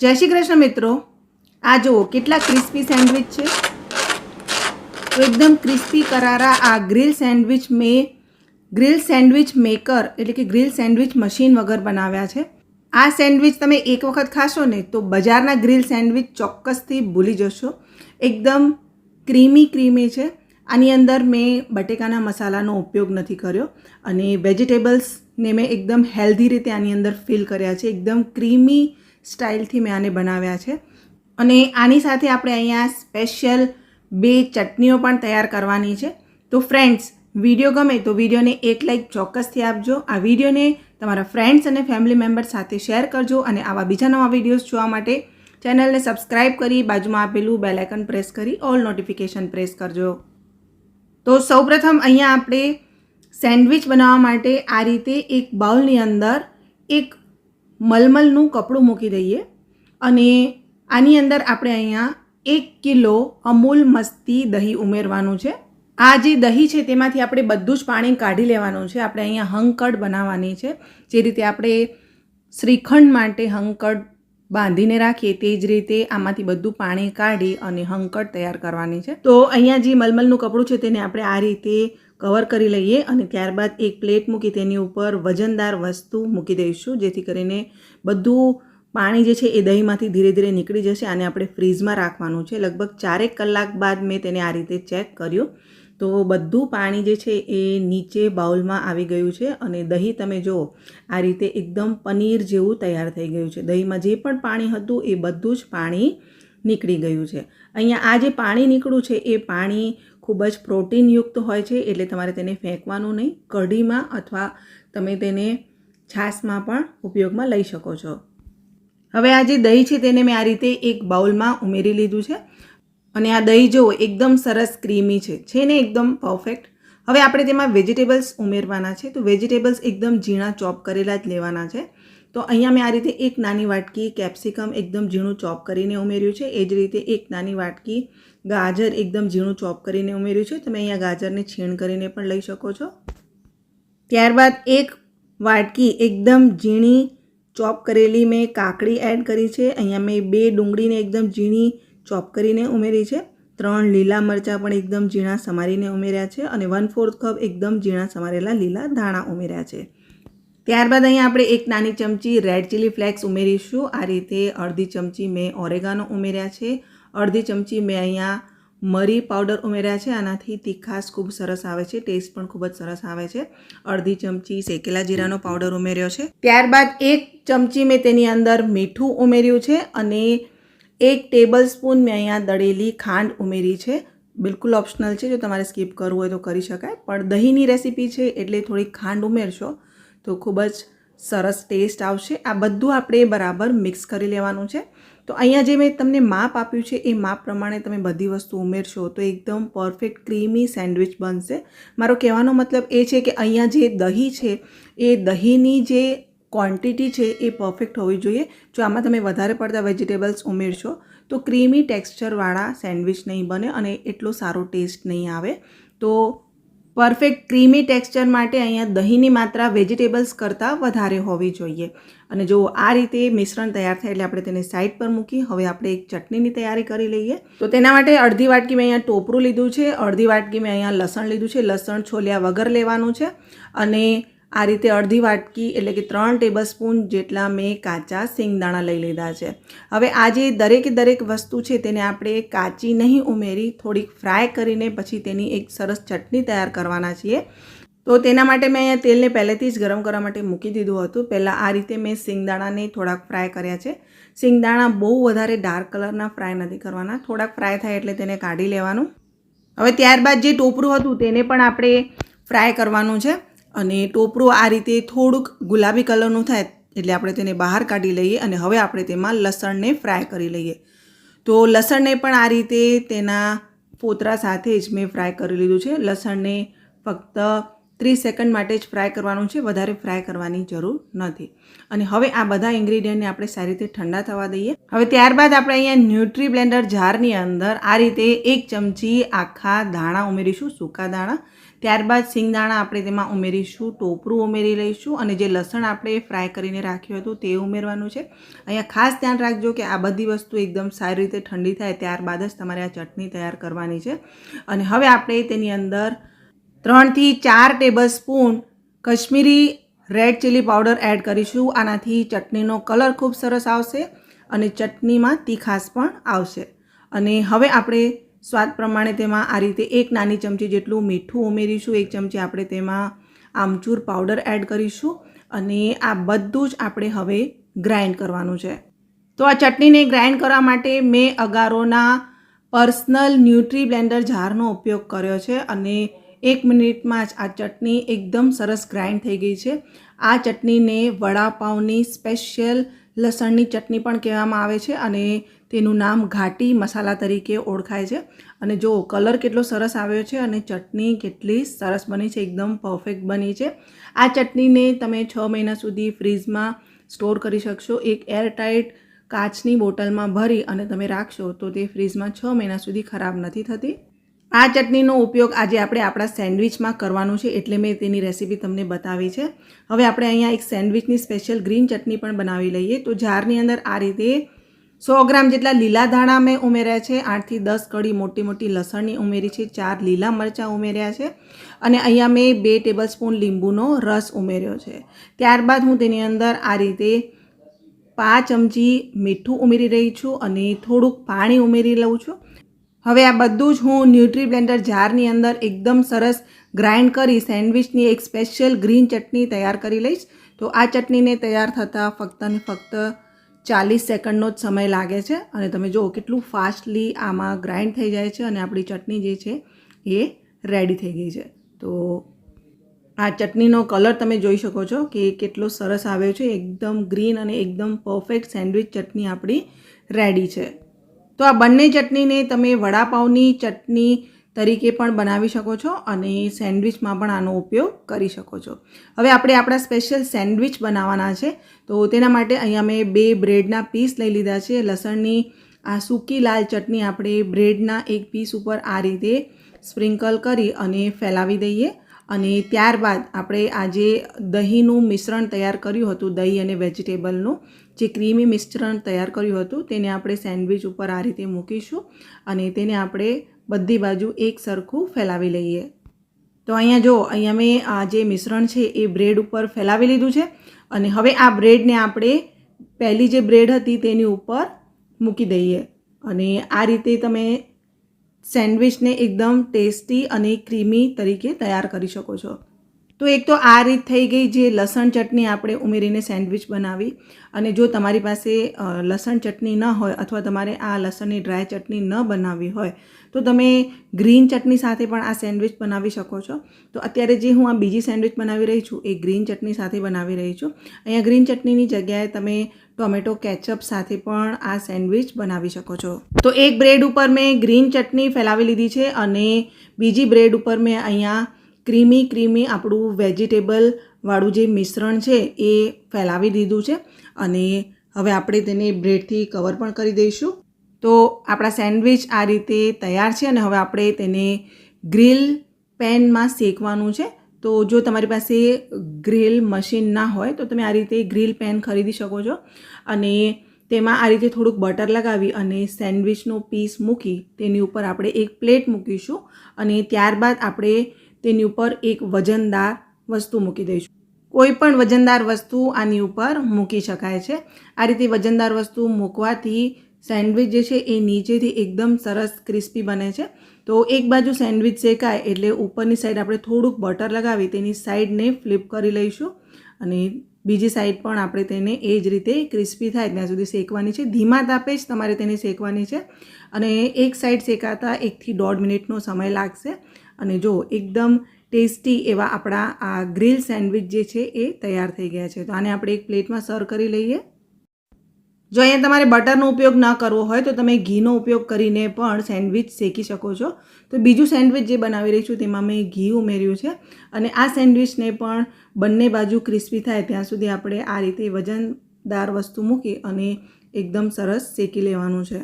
જય શ્રી કૃષ્ણ મિત્રો. આ જુઓ, કેટલા ક્રિસ્પી સેન્ડવિચ છે. એકદમ ક્રિસ્પી કરારા આ ગ્રીલ સેન્ડવિચ મેં ગ્રીલ સેન્ડવિચ મેકર એટલે કે ગ્રીલ સેન્ડવિચ મશીન વગર બનાવ્યા છે. આ સેન્ડવિચ તમે એક વખત ખાશો ને તો બજારના ગ્રીલ સેન્ડવિચ ચોક્કસથી ભૂલી જશો. એકદમ ક્રીમી ક્રીમી છે. આની અંદર મેં બટેકાના મસાલાનો ઉપયોગ નથી કર્યો અને વેજીટેબલ્સને મેં એકદમ હેલ્ધી રીતે આની અંદર ફિલ કર્યા છે. એકદમ ક્રીમી સ્ટાઇલથી મેં આને બનાવ્યા છે. અને આની સાથે આપણે અહીંયા સ્પેશિયલ બે ચટણીઓ પણ તૈયાર કરવાની છે. તો ફ્રેન્ડ્સ, વીડિયો ગમે તો વિડીયોને એક લાઇક ચોક્કસથી આપજો. આ વિડીયોને તમારા ફ્રેન્ડ્સ અને ફેમિલી મેમ્બર્સ સાથે શેર કરજો અને આવા બીજા નવા વિડીયોઝ જોવા માટે ચેનલને સબસ્ક્રાઇબ કરી બાજુમાં આપેલું બેલાઇકન પ્રેસ કરી ઓલ નોટિફિકેશન પ્રેસ કરજો. તો સૌપ્રથમ અહીંયા આપણે સેન્ડવિચ બનાવવા માટે આ રીતે એક બાઉલની અંદર એક મલમલનું કપડું મૂકી દઈએ અને આની અંદર આપણે અહીંયા એક કિલો અમૂલ મસ્તી દહીં ઉમેરવાનું છે. આ જે દહીં છે તેમાંથી આપણે બધું જ પાણી કાઢી લેવાનું છે. આપણે અહીંયા હંકડ બનાવવાની છે. જે રીતે આપણે શ્રીખંડ માટે હંકડ બાંધીને રાખીએ તે જ રીતે આમાંથી બધું પાણી કાઢી અને હંકડ તૈયાર કરવાની છે. તો અહીંયા જે મલમલનું કપડું છે તેને આપણે આ રીતે કવર કરી લઈએ અને ત્યારબાદ એક પ્લેટ મૂકી તેની ઉપર વજનદાર વસ્તુ મૂકી દઈશું, જેથી કરીને બધું પાણી જે છે એ દહીંમાંથી ધીરે ધીરે નીકળી જશે અને આપણે ફ્રીઝમાં રાખવાનું છે. લગભગ ચારેક કલાક બાદ મેં તેને આ રીતે ચેક કર્યું. તો બધું પાણી જે છે એ નીચે બાઉલમાં આવી ગયું છે અને દહીં તમે જુઓ, આ રીતે એકદમ પનીર જેવું તૈયાર થઈ ગયું છે. દહીંમાં જે પણ પાણી હતું એ બધું જ પાણી નીકળી ગયું છે. અહીંયા આ જે પાણી નીકળ્યું છે એ પાણી ખૂબ જ પ્રોટીનયુક્ત હોય છે એટલે તમારે તેને ફેંકવાનું નહીં. કઢીમાં અથવા તમે તેને છાશમાં પણ ઉપયોગમાં લઈ શકો છો. હવે આ જે દહીં છે તેને મેં આ રીતે એક બાઉલમાં ઉમેરી લીધું છે. અને આ દહીં જુઓ, એકદમ સરસ ક્રીમી છે. છે ને એકદમ પરફેક્ટ. હવે આપણે તેમાં વેજીટેબલ્સ ઉમેરવાના છે. તો વેજીટેબલ્સ એકદમ ઝીણા ચોપ કરેલા જ લેવાના છે. તો અહીંયા મેં આ રીતે એક નાની વાટકી કેપ્સિકમ એકદમ ઝીણું ચોપ કરીને ઉમેર્યું છે. એ જ રીતે એક નાની વાટકી ગાજર એકદમ ઝીણું ચોપ કરીને ઉમેર્યું છે. તમે અહીંયા ગાજરને છીણ કરીને પણ લઈ શકો છો. ત્યારબાદ એક વાટકી એકદમ ઝીણી ચોપ કરેલી મેં કાકડી એડ કરી છે. અહીંયા મેં બે ડુંગળીને એકદમ ઝીણી ચોપ કરીને ઉમેરી છે. ત્રણ લીલા મરચાં પણ એકદમ ઝીણા સમારીને ઉમેર્યા છે અને વન ફોર્થ કપ એકદમ ઝીણા સમારેલા લીલા ધાણા ઉમેર્યા છે. ત્યારબાદ અહીંયા આપણે એક નાની ચમચી રેડ ચીલી ફ્લેક્સ ઉમેરીશું. આ રીતે અડધી ચમચી મેં ઓરેગાનો ઉમેર્યા છે. અડધી ચમચી મેં અહીંયા મરી પાવડર ઉમેર્યા છે. આનાથી તીખાશ ખૂબ સરસ આવે છે. ટેસ્ટ પણ ખૂબ જ સરસ આવે છે. અડધી ચમચી શેકેલા જીરાનો પાવડર ઉમેર્યો છે. ત્યારબાદ એક ચમચી મેં તેની અંદર મીઠું ઉમેર્યું છે અને એક ટેબલ સ્પૂન મેં અહીંયા દળેલી ખાંડ ઉમેરી છે. બિલકુલ ઓપ્શનલ છે. જો તમારે સ્કીપ કરવું હોય તો કરી શકાય. પણ દહીંની રેસીપી છે એટલે થોડી ખાંડ ઉમેરશો તો ખૂબ જ સરસ ટેસ્ટ આવશે. આ બધું આપણે બરાબર મિક્સ કરી લેવાનું છે. તો અહીંયા જે મેં તમને માપ આપ્યું છે, એ માપ પ્રમાણે તમે બધી વસ્તુ ઉમેરશો તો એકદમ પરફેક્ટ ક્રીમી સેન્ડવિચ બનશે. મારો કહેવાનો મતલબ એ છે કે અહીંયા જે દહીં છે, એ દહીંની જે ક્વોન્ટિટી છે એ પરફેક્ટ હોવી જોઈએ. જો આમાં તમે વધારે પડતા વેજીટેબલ્સ ઉમેરશો, તો ક્રીમી ટેક્સચરવાળા સેન્ડવિચ નહીં બને અને એટલો સારો ટેસ્ટ નહીં આવે. તો પરફેક્ટ ક્રીમી ટેક્સચર માટે અહીંયા દહીંની માત્રા વેજીટેબલ્સ કરતાં વધારે હોવી જોઈએ. અને જો આ રીતે મિશ્રણ તૈયાર થાય એટલે આપણે તેને સાઈડ પર મૂકી હવે આપણે એક ચટણીની તૈયારી કરી લઈએ. તો તેના માટે અડધી વાટકી મેં અહીંયા ટોપરું લીધું છે, અડધી વાટકી મેં અહીંયા લસણ લીધું છે, લસણ છોલ્યા વગર લેવાનું છે અને આ રીતે અડધી વાટકી એટલે કે ત્રણ ટેબલ સ્પૂન જેટલા મેં કાચા સિંગદાણા લઈ લીધા છે. હવે આ જે દરેકે દરેક વસ્તુ છે તેને આપણે કાચી નહીં ઉમેરી, થોડીક ફ્રાય કરીને પછી તેની એક સરસ ચટણી તૈયાર કરવાના છીએ. તો તેના માટે મેં અહીંયા તેલને પહેલેથી જ ગરમ કરવા માટે મૂકી દીધું હતું. પહેલાં આ રીતે મેં સિંગદાણાને થોડાક ફ્રાય કર્યા છે. સિંગદાણા બહુ વધારે ડાર્ક કલરના ફ્રાય નથી કરવાના. થોડાક ફ્રાય થાય એટલે તેને કાઢી લેવાનું. હવે ત્યારબાદ જે ટોપરું હતું તેને પણ આપણે ફ્રાય કરવાનું છે. અને ટોપરું આ રીતે થોડુંક ગુલાબી કલરનું થાય એટલે આપણે તેને બહાર કાઢી લઈએ અને હવે આપણે તેમાં લસણને ફ્રાય કરી લઈએ. તો લસણને પણ આ રીતે તેના પોતરા સાથે જ મેં ફ્રાય કરી લીધું છે. લસણને ફક્ત ત્રીસ સેકન્ડ માટે જ ફ્રાય કરવાનું છે. વધારે ફ્રાય કરવાની જરૂર નથી. અને હવે આ બધા ઇન્ગ્રીડિયન્ટને આપણે સારી રીતે ઠંડા થવા દઈએ. હવે ત્યારબાદ આપણે અહીંયા ન્યુટ્રી બ્લેન્ડર જારની અંદર આ રીતે એક ચમચી આખા દાણા ઉમેરીશું, સૂકા દાણા. ત્યારબાદ સિંગદાણા આપણે તેમાં ઉમેરીશું, ટોપરું ઉમેરી લઈશું અને જે લસણ આપણે ફ્રાય કરીને રાખ્યું હતું તે ઉમેરવાનું છે. અહીંયા ખાસ ધ્યાન રાખજો કે આ બધી વસ્તુ એકદમ સારી રીતે ઠંડી થાય ત્યારબાદ જ તમારે આ ચટણી તૈયાર કરવાની છે. અને હવે આપણે તેની અંદર ત્રણથી ચાર tablespoon Kashmiri red chilli powder add કરીશું. આનાથી ચટણીનો કલર ખૂબ સરસ આવશે અને ચટણીમાં તીખાશ પણ આવશે. અને હવે આપણે સ્વાદ પ્રમાણે તેમાં આ રીતે એક નાની ચમચી જેટલું મીઠું ઉમેરીશું, એક ચમચી આપણે તેમાં આમચૂર પાવડર એડ કરીશું અને આ બધું જ આપણે હવે ગ્રાઇન્ડ કરવાનું છે. તો આ ચટણીને ગ્રાઇન્ડ કરવા માટે મેં અગારોના પર્સનલ ન્યુટ્રી બ્લેન્ડર જારનો ઉપયોગ કર્યો છે અને એક મિનિટમાં જ આ ચટણી એકદમ સરસ ગ્રાઇન્ડ થઈ ગઈ છે. આ ચટણીને વડાપાઉંની સ્પેશિયલ લસણની ચટણી પણ કહેવામાં આવે છે અને તેનું નામ ઘાટી મસાલા તરીકે ઓળખાય છે. અને જો કલર કેટલો સરસ આવ્યો છે અને ચટણી કેટલી સરસ બની છે, એકદમ પરફેક્ટ બની છે. આ ચટણીને તમે છ મહિના સુધી ફ્રીજમાં સ્ટોર કરી શકશો. એક એરટાઇટ કાચની બોટલમાં ભરી અને તમે રાખશો તો તે ફ્રીજમાં છ મહિના સુધી ખરાબ નથી થતી. આ ચટણીનો ઉપયોગ આજે આપણે આપણા સેન્ડવિચમાં કરવાનું છે એટલે મેં તેની રેસીપી તમને બતાવી છે. હવે આપણે અહીંયા એક સેન્ડવિચની સ્પેશિયલ ગ્રીન ચટણી પણ બનાવી લઈએ. તો જારની અંદર આ રીતે સો ગ્રામ જેટલા લીલા ધાણા મેં ઉમેર્યા છે. આઠથી દસ કડી મોટી મોટી લસણની ઉમેરી છે. ચાર લીલા મરચાં ઉમેર્યા છે. અને અહીંયા મેં બે ટેબલ સ્પૂન લીંબુનો રસ ઉમેર્યો છે. ત્યારબાદ હું તેની અંદર આ રીતે પાંચ ચમચી મીઠું ઉમેરી રહી છું અને થોડુંક પાણી ઉમેરી લઉં છું. હવે આ બધું જ હું ન્યુટ્રી બ્લેન્ડર જારની અંદર એકદમ સરસ ગ્રાઇન્ડ કરી સેન્ડવિચની એક સ્પેશિયલ ગ્રીન ચટણી તૈયાર કરી લઈશ. તો આ ચટણીને તૈયાર થતાં ફક્ત ને ફક્ત ચાલીસ સેકન્ડનો જ સમય લાગે છે અને તમે જુઓ કેટલું ફાસ્ટલી આમાં ગ્રાઇન્ડ થઈ જાય છે અને આપણી ચટણી જે છે એ રેડી થઈ ગઈ છે. તો આ ચટણીનો કલર તમે જોઈ શકો છો કે કેટલો સરસ આવ્યો છે. એકદમ ગ્રીન અને એકદમ પરફેક્ટ સેન્ડવિચ ચટણી આપણી રેડી છે. તો આ બંને ચટણીને તમે વડાપાઉંની ચટણી તરીકે પણ બનાવી શકો છો અને સેન્ડવિચમાં પણ આનો ઉપયોગ કરી શકો છો. હવે આપણે આપણા સ્પેશિયલ સેન્ડવિચ બનાવવાના છે. તો તેના માટે અહીંયા મેં બે બ્રેડના પીસ લઈ લીધા છે. લસણની, આ સૂકી લાલ ચટણી આપણે બ્રેડના એક પીસ ઉપર આ રીતે સ્પ્રિંકલ કરી અને ફેલાવી દઈએ. અને ત્યારબાદ આપણે આજે દહીંનું મિશ્રણ તૈયાર કર્યું હતું, દહીં અને વેજીટેબલનું, જે ક્રીમી મિશ્રણ તૈયાર કર્યું હતું, તેને આપણે સેન્ડવિચ ઉપર આ રીતે મૂકીશું અને તેને આપણે બધી બાજુ એક સરખું ફેલાવી લઈએ. તો અહીંયા જો, અહીંયા મેં આ જે મિશ્રણ છે એ બ્રેડ ઉપર ફેલાવી લીધું છે અને હવે આ બ્રેડને આપણે પહેલી જે બ્રેડ હતી તેની ઉપર મૂકી દઈએ. અને આ રીતે તમે સેન્ડવિચને એકદમ ટેસ્ટી અને ક્રીમી તરીકે તૈયાર કરી શકો છો. તો એક તો આ રીત થઈ ગઈ જે લસણ ચટણી આપણે ઉમેરીને સેન્ડવિચ બનાવી અને જો તમારી પાસે લસણ ચટણી ન હોય અથવા તમારે આ લસણની ડ્રાય ચટણી ન બનાવવી હોય, તો તમે ગ્રીન ચટણી સાથે પણ આ સેન્ડવિચ બનાવી શકો છો. તો અત્યારે જે હું આ બીજી સેન્ડવિચ બનાવી રહી છું એ ગ્રીન ચટણી સાથે બનાવી રહી છું. અહીંયા ગ્રીન ચટણીની જગ્યાએ તમે ટોમેટો કેચઅપ સાથે પણ આ સેન્ડવિચ બનાવી શકો છો. તો એક બ્રેડ ઉપર મેં ગ્રીન ચટણી ફેલાવી લીધી છે અને બીજી બ્રેડ ઉપર મેં અહીંયા ક્રીમી ક્રીમી આપણું વેજીટેબલ વાળું જે મિશ્રણ છે એ ફેલાવી દીધું છે અને હવે આપણે તેને બ્રેડથી કવર પણ કરી દઈશું. તો આપણા સેન્ડવિચ આ રીતે તૈયાર છે અને હવે આપણે તેને ગ્રીલ પેનમાં શેકવાનું છે. તો જો તમારી પાસે ગ્રીલ મશીન ના હોય તો તમે આ રીતે ગ્રીલ પેન ખરીદી શકો છો અને તેમાં આ રીતે થોડુંક બટર લગાવી અને સેન્ડવિચનો પીસ મૂકી તેની ઉપર આપણે એક પ્લેટ મૂકીશું અને ત્યારબાદ આપણે તેની ઉપર એક વજનદાર વસ્તુ મૂકી દઈશું. કોઈ પણ વજનદાર વસ્તુ આની ઉપર મૂકી શકાય છે. આ રીતે વજનદાર વસ્તુ મૂકવાથી સેન્ડવિચ જે છે એ નીચેથી એકદમ સરસ ક્રિસ્પી બને છે. તો એક બાજુ સેન્ડવિચ શેકાય એટલે ઉપરની સાઈડ આપણે થોડુંક બટર લગાવી તેની સાઈડને ફ્લિપ કરી લઈશું અને બીજી સાઈડ પણ આપણે તેને એ જ રીતે ક્રિસ્પી થાય ત્યાં સુધી શેકવાની છે. ધીમા તાપે જ તમારે તેને શેકવાની છે અને એક સાઈડ શેકાતા એકથી દોઢ મિનિટનો સમય લાગશે. અને જો એકદમ ટેસ્ટી એવા આપણા આ ગ્રીલ સેન્ડવિચ જે છે એ તૈયાર થઈ ગયા છે. તો આને આપણે એક પ્લેટમાં સર્વ કરી લઈએ. જો અહીંયા તમારે બટરનો ઉપયોગ ન કરવો હોય તો તમે ઘીનો ઉપયોગ કરીને પણ સેન્ડવિચ શેકી શકો છો. તો બીજું સેન્ડવિચ જે બનાવી રહી છું તેમાં મેં ઘી ઉમેર્યું છે અને આ સેન્ડવિચને પણ બંને બાજુ ક્રિસ્પી થાય ત્યાં સુધી આપણે આ રીતે વજનદાર વસ્તુ મૂકી અને એકદમ સરસ શેકી લેવાનું છે.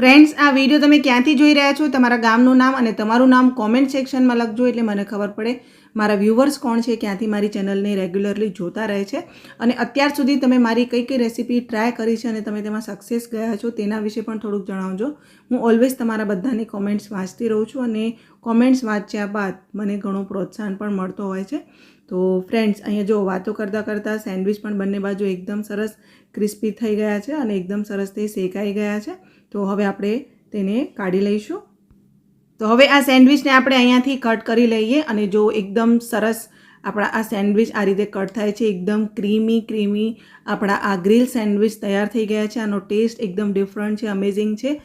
ફ્રેન્ડ્સ આ વીડિયો તમે ક્યાંથી જોઈ રહ્યા છો? તમારા ગામનું નામ અને તમારું નામ કોમેન્ટ સેક્શનમાં લખજો એટલે મને ખબર પડે મારા વ્યૂવર્સ કોણ છે, ક્યાંથી મારી ચેનલને રેગ્યુલરલી જોતા રહે છે. અને અત્યાર સુધી તમે મારી કઈ કઈ રેસીપી ટ્રાય કરી છે અને તમે તેમાં સક્સેસ ગયા છો તેના વિશે પણ થોડુંક જણાવજો. હું ઓલવેઝ તમારા બધાની કોમેન્ટ્સ વાંચતી રહું છું અને કોમેન્ટ્સ વાંચ્યા બાદ મને ઘણું પ્રોત્સાહન પણ મળતો હોય છે. તો ફ્રેન્ડ્સ અહીંયા જો વાતો કરતાં કરતાં સેન્ડવિચ પણ બંને બાજુ એકદમ સરસ ક્રિસ્પી થઈ ગયા છે અને એકદમ સરસ તે શેકાઈ ગયા છે. તો હવે આપણે તેને કાઢી લઈશું. તો હવે આ સેન્ડવિચને આપણે અહીંયાથી કટ કરી લઈએ અને જો એકદમ સરસ આપણા આ સેન્ડવિચ આ રીતે કટ થાય છે, એકદમ ક્રીમી ક્રીમી આપણા આ ગ્રીલ સેન્ડવિચ તૈયાર થઈ ગયા છે. આનો ટેસ્ટ એકદમ ડિફરન્ટ છે અમેઝિંગ છે.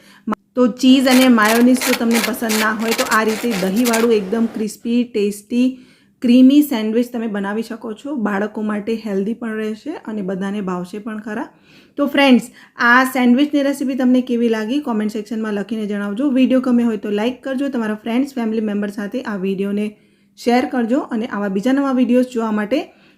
તો ચીઝ અને માયોનીઝ જો તમને પસંદ ના હોય તો આ રીતે દહીંવાળું એકદમ ક્રિસ્પી ટેસ્ટી ક્રીમી સેન્ડવિચ તમે બનાવી શકો છો. બાળકો માટે હેલ્ધી પણ રહેશે અને બધાને ભાવશે પણ ખરા. તો ફ્રેન્ડ્સ, આ સેન્ડવિચની રેસીપી તમને કેવી લાગી? કોમેન્ટ સેક્શનમાં લખીને જણાવજો. વીડિયો ગમે હોય તો લાઇક કરજો. તમારા ફ્રેન્ડ્સ, ફેમિલી મેમ્બર સાથે આ વિડીયોને શેર કરજો અને આવા બીજા નવા વિડીયોઝ જોવા માટે